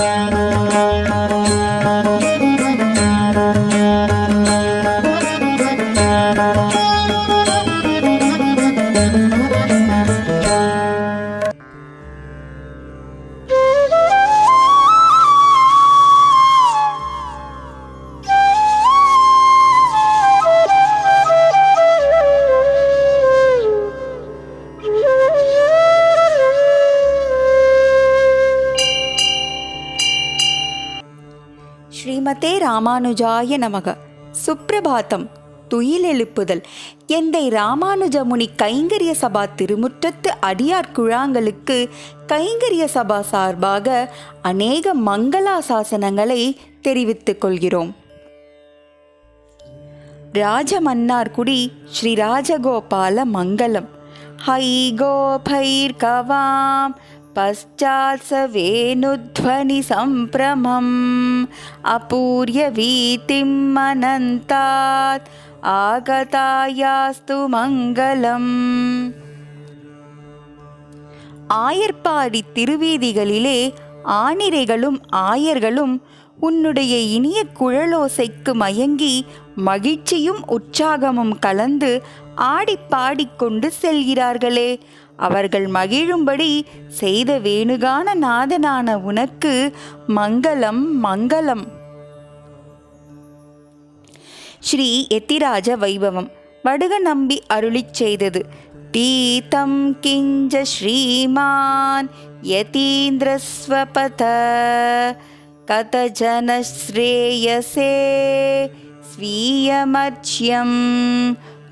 Música ஸ்ரீமதே ராமானுஜாய நமக. சுப்பிரபாதம் துயிலெழுப்புதல் எந்தை ராமானுஜமுனி கைங்கரிய சபா திருமுற்றத்து அடியார் குழாங்களுக்கு கைங்கரிய சபா சார்பாக அநேக மங்களாசாசனங்களை தெரிவித்துக் கொள்கிறோம். ராஜமன்னார்குடி ஸ்ரீ ராஜகோபால மங்கலம் ஹை கோபைர்கவாம் पश्चात् स वेणुध्वनिसम्भ्रमम् अपूर्य वीतिम् अनन्तात् आगतायास्तु मङ्गलम् ஆயர்பாடி திருவீதிகளிலே ஆணிரைகளும் ஆயர்களும் உன்னுடைய இனிய குழலோசைக்கு மயங்கி மகிழ்ச்சியும் உற்சாகமும் கலந்து ஆடிப்பாடிக்கொண்டு செல்கிறார்களே. அவர்கள் மகிழும்படி செய்த வேணுகான நாதனான உனக்கு மங்களம் மங்களம். ஸ்ரீ எத்திராஜ வைபவம். வடுக நம்பி அருளிச் செய்தது. தீதம் கிஞ்ச ஸ்ரீமான் யதீந்திரஸ்வபத கதஜனஸ்ரேயசே स्वीयमर्च्यं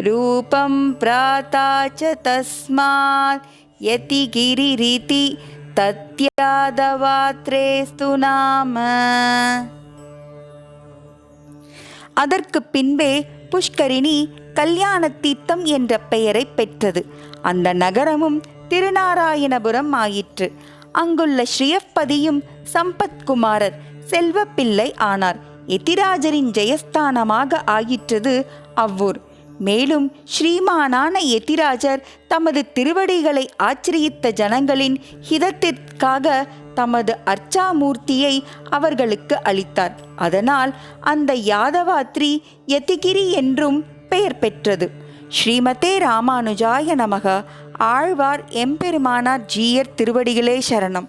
ரூபம் பிராதா ச तस्मात् यतिगिरिरिति தத்யாதவாத்ரேஸ்து நாம அதற்கு பின்பே புஷ்கரிணி கல்யாண தீர்த்தம் என்ற பெயரை பெற்றது. அந்த நகரமும் திருநாராயணபுரம் ஆயிற்று. அங்குள்ள ஸ்ரீயப்பதியும் சம்பத்குமாரர் செல்வப்பிள்ளை ஆனார். எதிராஜரின் ஜெயஸ்தானமாக ஆயிற்றது அவ்வூர். மேலும் ஸ்ரீமானான எதிராஜர் தமது திருவடிகளை ஆச்சரியித்த ஜனங்களின் ஹிதத்திற்காக தமது அர்ச்சாமூர்த்தியை அவர்களுக்கு அளித்தார். அதனால் அந்த யாதவாத்ரி யதிகிரி என்றும் பெயர் பெற்றது. ஸ்ரீமதே ராமானுஜாய நமக. ஆழ்வார் எம்பெருமானார் ஜீயர் திருவடிகளே சரணம்.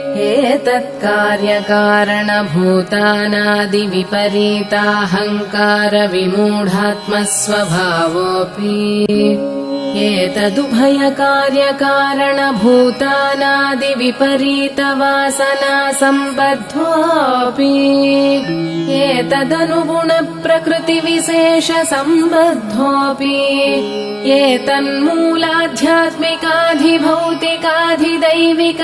एतत्कार्यकारणभूतानादिविपरीताहङ्कारविमूढात्मस्वभावोऽपि एतदुभयकार्यकारणभूतानादिविपरीतवासना सम्बद्धोऽपि एतदनुगुणप्रकृतिविशेषसम्बद्धोऽपि एतन्मूलाध्यात्मिकाधिभौतिकाधिदैविक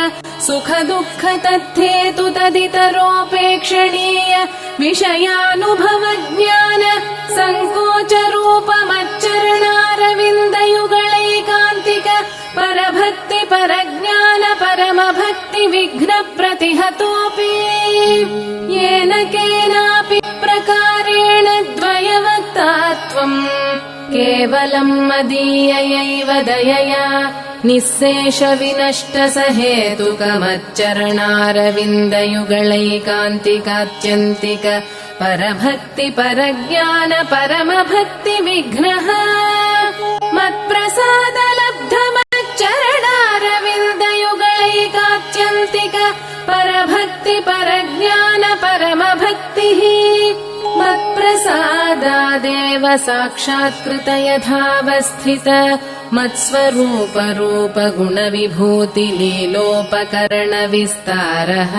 सुखदुःख तद्धेतु तदितरोपेक्षणीय विषयानुभवज्ञान सङ्कोचरूपमच्चरणारविन्दयुगलैकान्तिक परज्ञान परम येन केनापि प्रकारेण द्वयवत्तात्वम् केवलम् मदीययैव दयया निःशेषविनष्टसहेतुकमच्चरणारविन्दयुगलैकान्तिकात्यन्तिक विनष्ट परभक्ति परज्ञान परमभक्ति मत्प्रसाद परभक्ति परज्ञान परमभक्तिः मत्प्रसादादेव साक्षात्कृत यथावस्थित मत्स्वरूपरूपगुणविभूतिलीलोपकरणविस्तारः। गुणविभूतिलीलोपकरण विस्तारः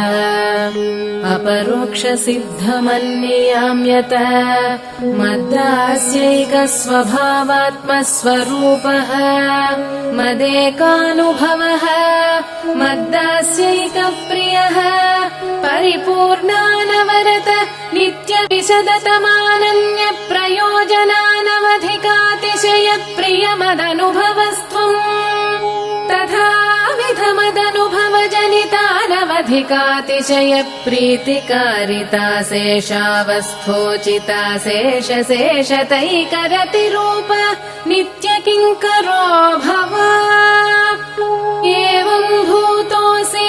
अपरोक्ष मदेकानुभवः। मद्दास्यैकप्रियः। परिपूर्णानवरत नित्यविशद समानन्यप्रयोजनानवधिकातिशय तथाविधमदनुभवजनितानवधिकातिशयप्रीतिकारिता शेषावस्थोचिता शेष शेषतैकरति रूप नित्य किम् करो भव एवम्भूतोऽसि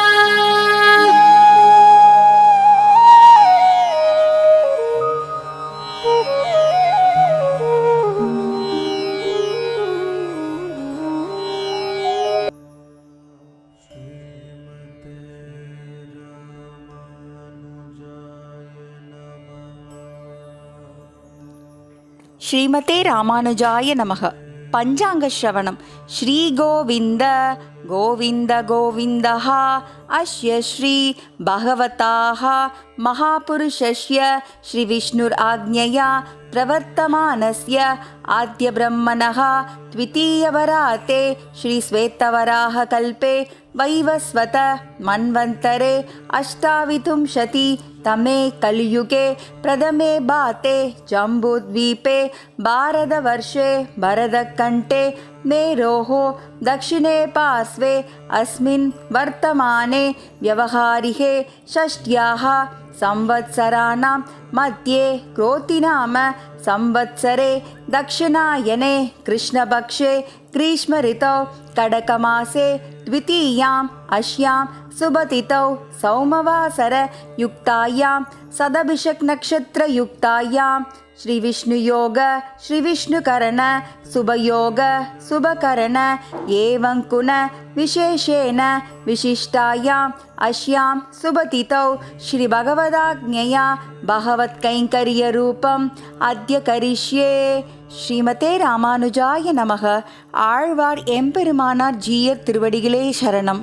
ஸ்ரீமதே ராமானுஜாய நமக. பஞ்சாங்க ஸ்ரவணம் ஸ்ரீ கோவிந்த गोविन्द गोविन्दः अस्य श्री भगवताः महापुरुषस्य श्रीविष्णुराज्ञया प्रवर्तमानस्य आद्यब्रह्मणः द्वितीयवराते श्रीश्वेतवराहकल्पे वैवस्वत मन्वन्तरे अष्टाविंशति तमे कलियुगे प्रथमे भाते जम्बुद्वीपे भारतवर्षे भरदकण्ठे मेरोः दक्षिणे पार्श्वे अस्मिन् वर्तमाने व्यवहारिके षष्ट्याः संवत्सराणां मध्ये क्रोतिनाम संवत्सरे दक्षिणायने कृष्णपक्षे ग्रीष्मऋतौ कडकमासे द्वितीयाम् अस्यां सुबतितौ सौमवासरयुक्तायां सदभिषक्नक्षत्रयुक्तायां श्रीविष्णुयोग श्रीविष्णुकरण शुभयोग शुभकरण एवं कुण विशेषेण विशिष्टायाम् अस्यां सुबतितौ श्रीभगवदाज्ञया भगवत्कैङ्कर्यरूपम् अद्य करिष्ये ஸ்ரீமதே ராமானுஜாய நமக ஆழ்வார் எம்பெருமானார் ஜீயர் திருவடிகளே சரணம்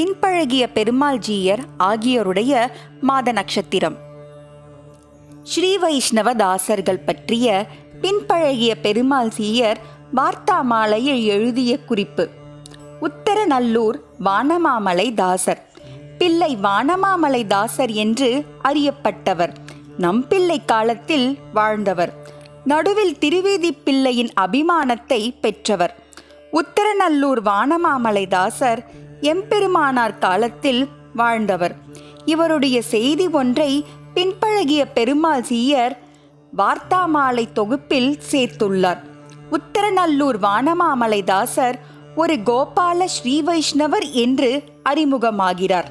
பின்பழகிய பெருமாள்ஜீயர் ஆகியோருடைய மாத நட்சத்திரம் ஸ்ரீ வைஷ்ணவ தாசர்கள் பற்றிய பின்பழகிய பெருமாள் சீயர் வார்த்தா மாலையில் எழுதிய குறிப்பு. உத்தரநல்லூர் வானமாமலை தாசர். பிள்ளை வானமாமலை தாசர் என்று அறியப்பட்டவர். நம் பிள்ளை காலத்தில் வாழ்ந்தவர். நடுவில் திருவேதி பிள்ளையின் அபிமானத்தை பெற்றவர். உத்தரநல்லூர் வானமாமலை தாசர் எம்பெருமானார் காலத்தில் வாழ்ந்தவர். இவருடைய செய்தி ஒன்றை பின்பழகிய பெருமாள் சீயர் வார்த்தாமாலை தொகுப்பில் சேர்த்துள்ளார். உத்தரநல்லூர் வானமாமலை தாசர் ஒரு கோபால ஸ்ரீ வைஷ்ணவர் என்று அறிமுகமாகிறார்.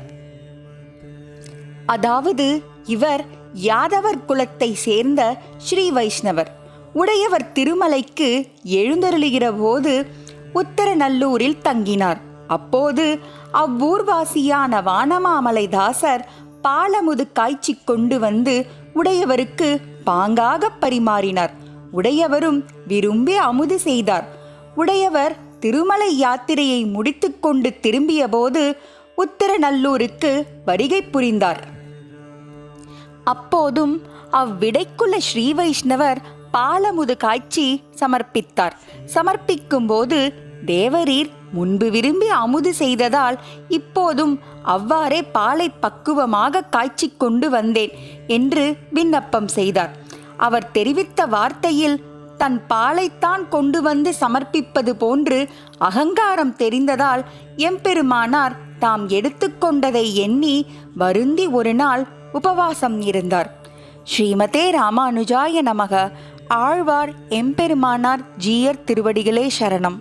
அதாவது இவர் யாதவர் குலத்தை சேர்ந்த ஸ்ரீ வைஷ்ணவர். உடையவர் திருமலைக்கு எழுந்தருளுகிற போது உத்தரநல்லூரில் தங்கினார். அப்போது அவ்வூர்வாசியான வானமாமலை தாசர் பாலமுது காய்ச்சி கொண்டு வந்து உடையவருக்கு பாங்காக பரிமாறினார். உடையவரும் விரும்பி அமுது செய்தார். உடையவர் திருமலை யாத்திரையை முடித்துக்கொண்டு திரும்பியபோது உத்தரநல்லூருக்கு வருகை புரிந்தார். அப்போதும் அவ்விடைக்குள்ள ஸ்ரீ வைஷ்ணவர் பாலமுது காய்ச்சி சமர்ப்பித்தார். சமர்ப்பிக்கும்போது தேவரீர் முன்பு விரும்பி அமுது செய்ததால் இப்போதும் அவ்வாறே பாலை பக்குவமாக காய்ச்சிக் கொண்டு வந்தேன் என்று விண்ணப்பம் செய்தார். அவர் தெரிவித்த வார்த்தையில் தன் பாலைத்தான் கொண்டு வந்து சமர்ப்பிப்பது போன்று அகங்காரம் தெரிந்ததால் எம்பெருமானார் தாம் எடுத்துக்கொண்டதை எண்ணி வருந்தி ஒரு நாள் உபவாசம் இருந்தார். ஸ்ரீமதே ராமானுஜாய நமக. ஆழ்வார் எம்பெருமானார் ஜீயர் திருவடிகளே சரணம்.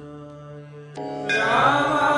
Chama.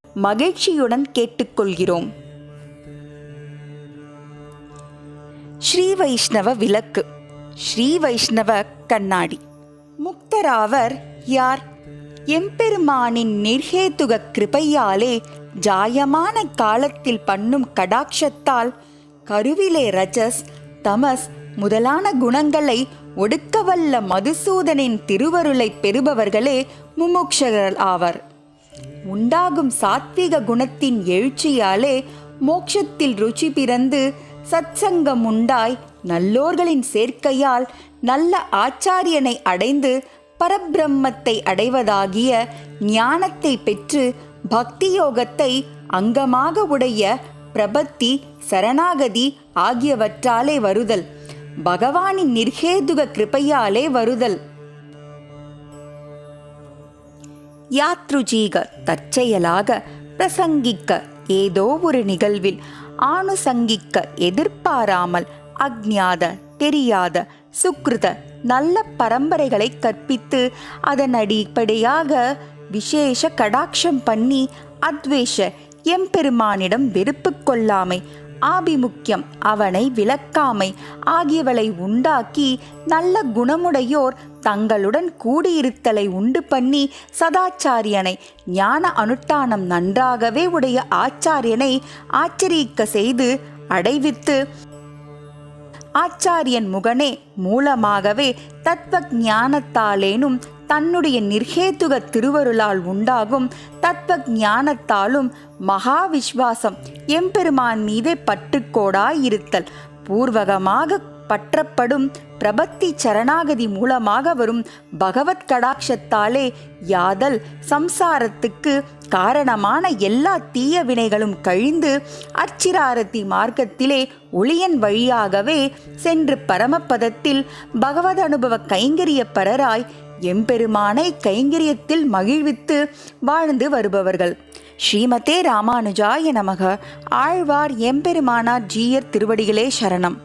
மகிழ்ச்சியுடன் கேட்டுக்கொள்கிறோம். ஸ்ரீ வைஷ்ணவ விளக்கு. ஸ்ரீ வைஷ்ணவ கண்ணாடி. முக்தராவர் யார்? எம்பெருமானின் நிர்ஹேத்துக கிருபையாலே ஜாயமான காலத்தில் பண்ணும் கடாட்சத்தால் கருவிலே ரஜஸ் தமஸ் முதலான குணங்களை ஒடுக்கவல்ல மதுசூதனின் திருவருளை பெறுபவர்களே முமுக்ஷகர் ஆவர். உண்டாகும் சாத்விக குணத்தின் எழுச்சியாலே மோட்சத்தில் ருச்சி பிறந்து சத்சங்கம் உண்டாய். நல்லோர்களின் சேர்க்கையால் நல்ல ஆச்சாரியனை அடைந்து பரபிரம்மத்தை அடைவதாகிய ஞானத்தை பெற்று பக்தி யோகத்தை அங்கமாக உடைய பிரபத்தி சரணாகதி ஆகியவற்றாலே வருதல். பகவானின் நிர்ஹேதுக கிருபையாலே வருதல். யாத்ருஜீக தற்செயலாக பிரசங்கிக்க ஏதோ ஒரு நிகழ்வில் ஆணுசங்கிக்க எதிர்பாராமல் அக்ஞாத தெரியாத சுக்ருத நல்ல பரம்பரைகளை கற்பித்து அதன் அடிப்படையாக விசேஷ கடாட்சம் பண்ணி அத்வேஷ எம்பெருமானிடம் வெறுப்பு கொள்ளாமை ஆபிமுக்கியம் அவனை விளக்காமை ஆகியவளை உண்டாக்கி நல்ல குணமுடையோர் தங்களுடன் கூடியிருத்தலை உண்டு பண்ணி சதாச்சாரியனை ஞான அனுஷ்டானம் நன்றாகவே உடைய ஆச்சாரியனை ஆச்சரிக்க செய்து அடைவித்து ஆச்சாரியன் முகனே மூலமாகவே தத்துவ ஞானத்தாலேனும் தன்னுடைய நிர்ஹேதுக திருவருளால் உண்டாகும் தத்துவ ஞானத்தாலும் மகா விஸ்வாசம் எம்பெருமான் மீதே பற்றுக்கோடாயிருத்தல் பூர்வகமாக பற்றப்படும் பிரபத்தி சரணாகதி மூலமாக வரும் பகவத் கடாட்சத்தாலே யாதல் சம்சாரத்துக்கு காரணமான எல்லா தீய வினைகளும் கழிந்து அச்சிராரத்தி மார்க்கத்திலே ஒளியன் வழியாகவே சென்று பரமபதத்தில் பகவத் அனுபவ கைங்கரிய பரராய் எம்பெருமானை கைங்கரியத்தில் மகிழ்வித்து வாழ்ந்து வருபவர்கள். ஸ்ரீமதே ராமானுஜாய நமக. ஆழ்வார் எம்பெருமானார் ஜீயர் திருவடிகளே சரணம்.